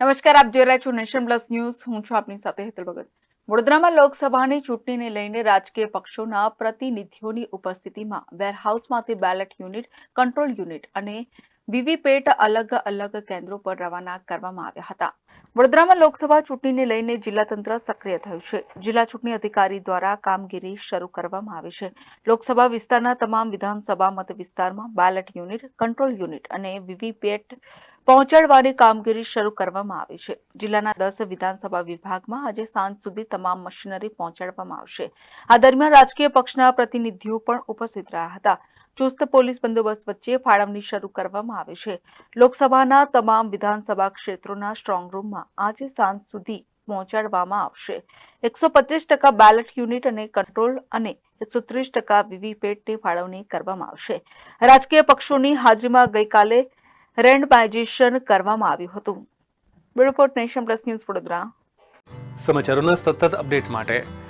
નમસ્કાર, આપ જોઈ રહ્યા છો નેશન પ્લસ ન્યૂઝ. હું છું આપની સાથે હેતલ ભગત. વડોદરામાં લોકસભાની ચૂંટણીને લઈને રાજકીય પક્ષોના પ્રતિનિધિઓની ઉપસ્થિતિમાં વેરહાઉસમાંથી બેલેટ યુનિટ કંટ્રોલ યુનિટ અને વીવીપેટ અલગ અલગ કેન્દ્રો પર રવાના કરવામાં આવ્યા હતા. વડોદરામાં લોકસભા ચૂંટણીને લઈને જિલ્લા તંત્ર સક્રિય થયું છે. જિલ્લા ચૂંટણી અધિકારી દ્વારા કામગીરી શરૂ કરવામાં આવી છે. લોકસભા વિસ્તારના તમામ વિધાનસભા મત વિસ્તારમાં બેલેટ યુનિટ, કંટ્રોલ યુનિટ અને વીવીપેટ પહોંચાડવાની કામગીરી શરૂ કરવામાં આવી છે. જિલ્લાના દસ વિધાનસભા વિભાગમાં આજે સાંજ સુધી તમામ મશીનરી પહોંચાડવામાં આવશે. આ દરમિયાન રાજકીય પક્ષના પ્રતિનિધિઓ પણ ઉપસ્થિત રહ્યા હતા. ચુસ્ત પોલીસ બંદોબસ્ત વચ્ચે ફાળવણી શરૂ કરવામાં આવી છે. લોકસભાના તમામ વિધાનસભા ક્ષેત્રોના સ્ટ્રોંગ આજે સાંજ સુધી પહોંચાડવામાં આવશે. એકસો બેલેટ યુનિટ અને કંટ્રોલ અને એકસો ત્રીસ ટકા વીવીપેટની ફાળવણી કરવામાં આવશે. રાજકીય પક્ષોની હાજરીમાં ગઈકાલે રેન્ડમાઇઝેશન કરવામાં આવ્યું હતું. Report nation plus news Vadodara. સમાચારોના સતત અપડેટ માટે